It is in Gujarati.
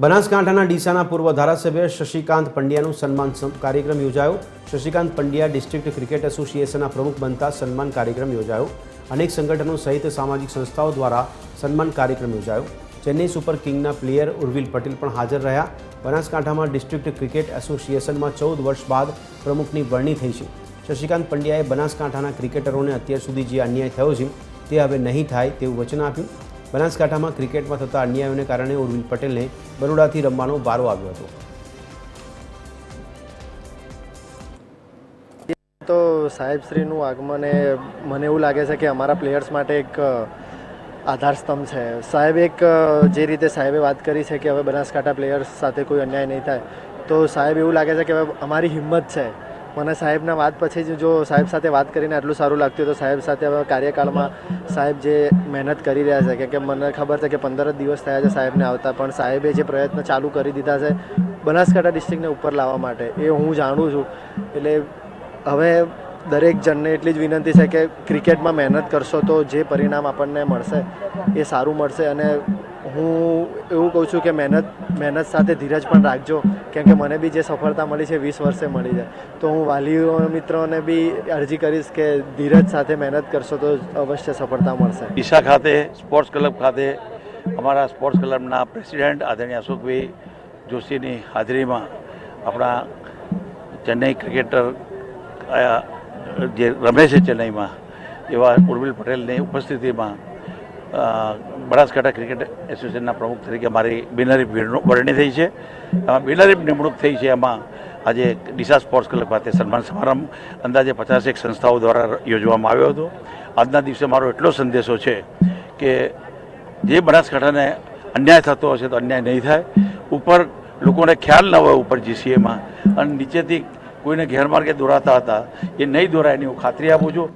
બનાસકાંઠાના ડીસાના પૂર્વ ધારાસભ્ય શશિકાંત પંડ્યાનું સન્માન કાર્યક્રમ યોજાયો. શશિકાંત પંડ્યા ડિસ્ટ્રિક્ટ ક્રિકેટ એસોસિએશનના પ્રમુખ બનતા સન્માન કાર્યક્રમ યોજાયો. અનેક સંગઠનો સહિત સામાજિક સંસ્થાઓ દ્વારા સન્માન કાર્યક્રમ યોજાયો. ચેન્નઈ સુપર કિંગના પ્લેયર ઉર્વિલ પટેલ પણ હાજર રહ્યા. બનાસકાંઠામાં ડિસ્ટ્રિક્ટ ક્રિકેટ એસોસિએશનમાં ચૌદ વર્ષ બાદ પ્રમુખની વરણી થઈ છે. શશિકાંત પંડ્યાએ બનાસકાંઠાના ક્રિકેટરોને અત્યાર સુધી જે અન્યાય થયો છે, તે હવે નહીં થાય તેવું વચન આપ્યું. બનાસકાંઠામાં ક્રિકેટમાં થતા અન્યાયોને કારણે ઉર્વિલ પટેલને બરોડાથી રમવાનો વારો આવ્યો હતો. તો સાહેબશ્રીનું આગમન એ મને એવું લાગે છે કે અમારા પ્લેયર્સ માટે એક આધારસ્તંભ છે. સાહેબ એક જે રીતે સાહેબે વાત કરી છે કે હવે બનાસકાંઠા પ્લેયર્સ સાથે કોઈ અન્યાય નહીં થાય, તો સાહેબ એવું લાગે છે કે હવે અમારી હિંમત છે. મને સાહેબના વાત પછી જ સાહેબ સાથે વાત કરીને આટલું સારું લાગતું તો સાહેબ સાથે હવે કાર્યકાળમાં સાહેબ જે મહેનત કરી રહ્યા છે, કેમકે મને ખબર છે કે પંદર જ દિવસ થયા છે સાહેબને આવતા, પણ સાહેબે જે પ્રયત્ન ચાલુ કરી દીધા છે બનાસકાંઠા ડિસ્ટ્રિક્ટને ઉપર લાવવા માટે, એ હું જાણું છું. એટલે હવે દરેક જણને એટલી જ વિનંતી છે કે ક્રિકેટમાં મહેનત કરશો તો જે પરિણામ આપણને મળશે એ સારું મળશે અને હું એવું કહું છું કે મહેનત મહેનત સાથે ધીરજ પણ રાખજો. કેમ કે મને બી જે સફળતા મળી છે વીસ વર્ષે મળી છે તો હું વાલીઓ મિત્રોને બી અરજી કરીશ કે ધીરજ સાથે મહેનત કરશો તો અવશ્ય સફળતા મળશે. ઈશા ખાતે, સ્પોર્ટ્સ ક્લબ ખાતે, અમારા સ્પોર્ટ્સ ક્લબના પ્રેસિડેન્ટ આદરણીય અશોકભાઈ જોશીની હાજરીમાં આપણા ચેન્નઈ ક્રિકેટર જે રમે છે ચેન્નઈમાં, એવા ઉર્મિલ પટેલની ઉપસ્થિતિમાં બનાસકાંઠા ક્રિકેટ એસોસિએશનના પ્રમુખ તરીકે મારી બિનહરીફ વરણી થઈ છે. બિનહરીફ નિમણૂક થઈ છે એમાં આજે ડીસા સ્પોર્ટ્સ ક્લબ ખાતે સન્માન સમારંભ અંદાજે પચાસેક સંસ્થાઓ દ્વારા યોજવામાં આવ્યો હતો. આજના દિવસે મારો એટલો સંદેશો છે કે જે બનાસકાંઠાને અન્યાય થતો હશે તો અન્યાય નહીં થાય. ઉપર લોકોને ખ્યાલ ન હોય ઉપર જીસીએમાં અને નીચેથી કોઈને ગેરમાર્ગે દોરાતા હતા એ નહીં દોરાય એની હું ખાતરી આપું છું.